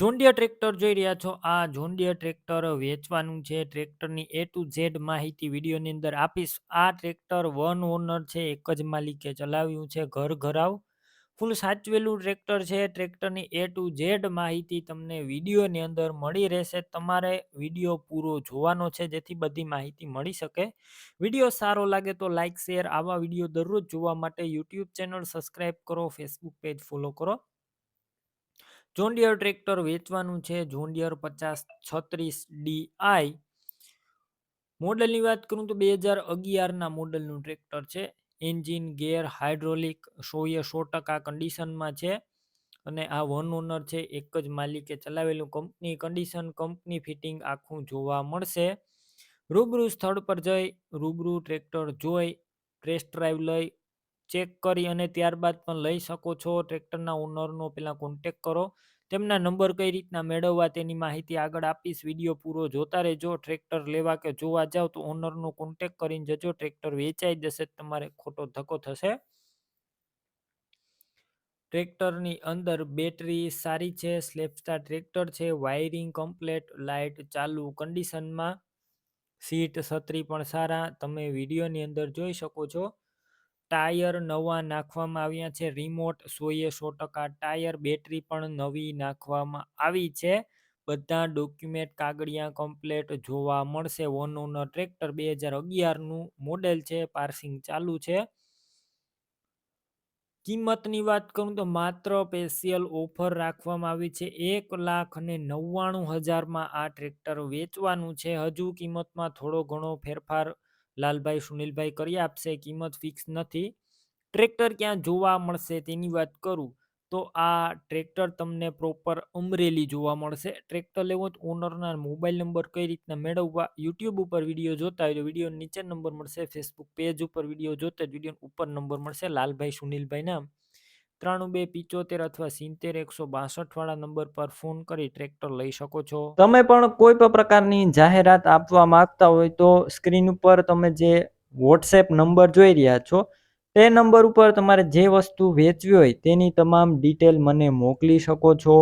John Deere tractor જોઈ રહ્યા છો? આ જોન્ડિયા ટ્રેક્ટર વેચવાનું છે. ટ્રેક્ટરની એ ટુ ઝેડ માહિતી વિડીયોની અંદર આપીશ. આ ટ્રેક્ટર વન ઓનર છે, એક જ માલિકે ચલાવ્યું છે. ઘર ઘરાવ. ફૂલ સાચવેલું ટ્રેક્ટર છે. ટ્રેક્ટરની એ ટુ ઝેડ માહિતી તમને વિડીયોની અંદર મળી રહેશે. તમારે વીડિયો પૂરો જોવાનો છે, જેથી બધી માહિતી મળી શકે. વીડિયો સારો લાગે તો લાઇક શેર આવા વીડિયો દરરોજ જોવા માટે યુટ્યુબ ચેનલ સબસ્ક્રાઈબ કરો, ફેસબુક પેજ ફોલો કરો. જોન્ડિયર ટ્રેક્ટર વેચવાનું છે. જોન્ડિયર પચાસ છત્રીસ ડીઆઈ મોડલની વાત કરું તો બે હજાર અગિયારના મોડલનું ટ્રેક્ટર છે. એન્જિન, ગેર, હાઇડ્રોલિક, સોએ સો ટકા કન્ડિશનમાં છે. અને આ વન ઓનર છે. એક જ માલિકે ચલાવેલું કંપની. કન્ડિશન કંપની ફિટિંગ આખું જોવા મળશે. રૂબરૂ સ્થળ પર જઈ, રૂબરૂ ટ્રેક્ટર જોઈ, ટેસ્ટ ડ્રાઈવ લઈ ચેક કરી અને ત્યારબાદ પણ લઈ શકો છો. ટ્રેક્ટરના ઓનરનો પહેલાં કોન્ટેક કરો. તેમના નંબર કઈ રીતના મેળવવા તેની માહિતી આગળ આપીશ. વીડિયો પૂરો જોતા રહેજો. ટ્રેક્ટર લેવા કે જોવા જાવ તો ઓનરનો કોન્ટેક કરીને જજો. ટ્રેક્ટર વેચાઈ જશે તમારે ખોટો ધક્કો થશે. ટ્રેક્ટરની અંદર બેટરી સારી છે સ્લેપસ્ટાર ટ્રેક્ટર છે, વાયરિંગ કમ્પ્લેટ, લાઇટ ચાલુ કન્ડિશનમાં, સીટ છત્રી પણ સારા. તમે વિડીયોની અંદર જોઈ શકો છો. ટાયર નવા નાખવામાં આવ્યા છે. રિમોટ સોએ સો ટકા ટાયર, બેટરી પણ નવી નાખવામાં આવી છે. બધા ડોક્યુમેન્ટ કાગળિયા કમ્પ્લેટ જોવા મળશે. વન ઓનર ટ્રેક્ટર બે હજાર અગિયારનું મોડેલ છે. પાર્સિંગ ચાલુ છે. કિંમતની વાત કરું તો માત્ર સ્પેશિયલ ઓફર રાખવામાં આવી છે. એક લાખ અને નવ્વાણું હજારમાં આ ટ્રેક્ટર વેચવાનું છે. હજુ કિંમતમાં થોડો ઘણો ફેરફાર લાલભાઈ, સુનિલભાઈ કરી આપશે, કિંમત ફિક્સ નથી. ટ્રેક્ટર ક્યાં જોવા મળશે તેની વાત કરું તો આ ટ્રેક્ટર તમને પ્રોપર અમરેલી જોવા મળશે. ટ્રેક્ટર લેવો તો ઓનરના મોબાઈલ નંબર કઈ રીતના મેળવવા યુટ્યુબ ઉપર વીડિયો જોતા હોય તો વીડિયો નીચે નંબર મળશે ફેસબુક પેજ ઉપર વીડિયો જોતા જ વીડિયો ઉપર નંબર મળશે. લાલભાઈ, સુનિલભાઈ નામ. ત્રાણું બે પિચોતેર અથવા સિત્તેર એકસો બાસઠ વાળા નંબર પર ફોન કરી ટ્રેક્ટર લઈ શકો છો. તમે પણ કોઈ પણ પ્રકારની જાહેરાત આપવા માંગતા હોય તો સ્ક્રીન ઉપર તમે જે વોટ્સએપ નંબર જોઈ રહ્યા છો, તે નંબર ઉપર તમારે જે વસ્તુ વેચવી હોય તેની તમામ ડિટેલ મને મોકલી શકો છો.